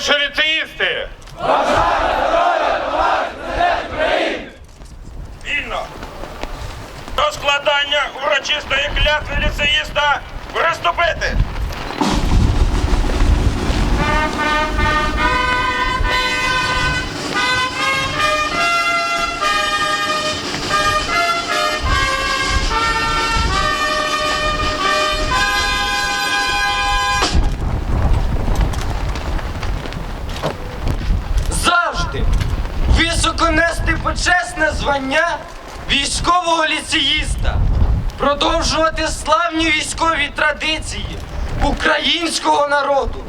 Товариші ліцеїсти! Вільно. До складання урочистої клятви ліцеїста приступити. Завжди високо нести почесне звання військового ліцеїста, продовжувати славні військові традиції українського народу,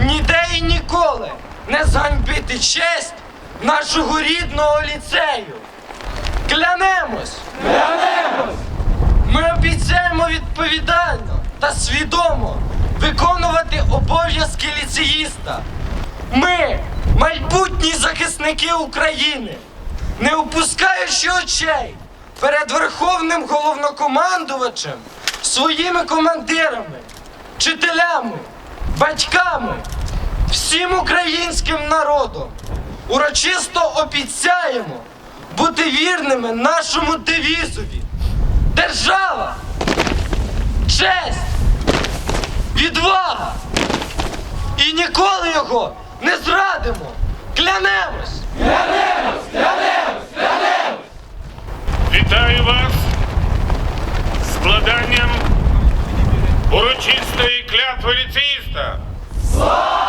ніде і ніколи не зганьбити честь нашого рідного ліцею. Клянемось! Клянемось! Ми обіцяємо відповідально та свідомо виконувати обов'язки ліцеїста. Ми, майбутні захисники України, не опускаючи очей перед верховним головнокомандувачем, своїми командирами, вчителями, батьками, всім українським народом, урочисто обіцяємо бути вірними нашому девізові. Держава, честь, відвага. І ніколи його не зрадимо. Клянемось! Вітаю вас з складанням урочистої клятви ліцеїста. Сотні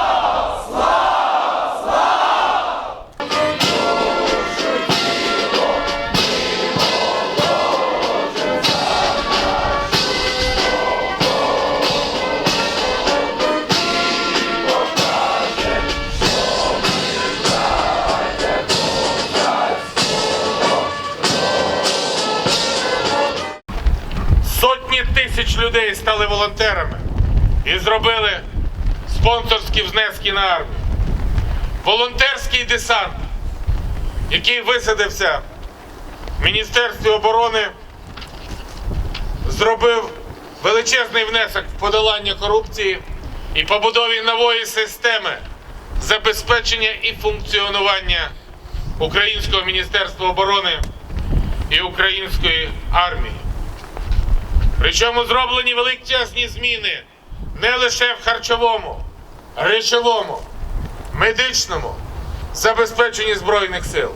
тисяч людей стали волонтерами і зробили спонсорські внески на армію. Волонтерський десант, який висадився в Міністерстві оборони, зробив величезний внесок в подолання корупції і побудові нової системи забезпечення і функціонування Українського міністерства оборони і української армії. Причому зроблені величезні зміни не лише в харчовому, речовому, медичному забезпеченні Збройних сил.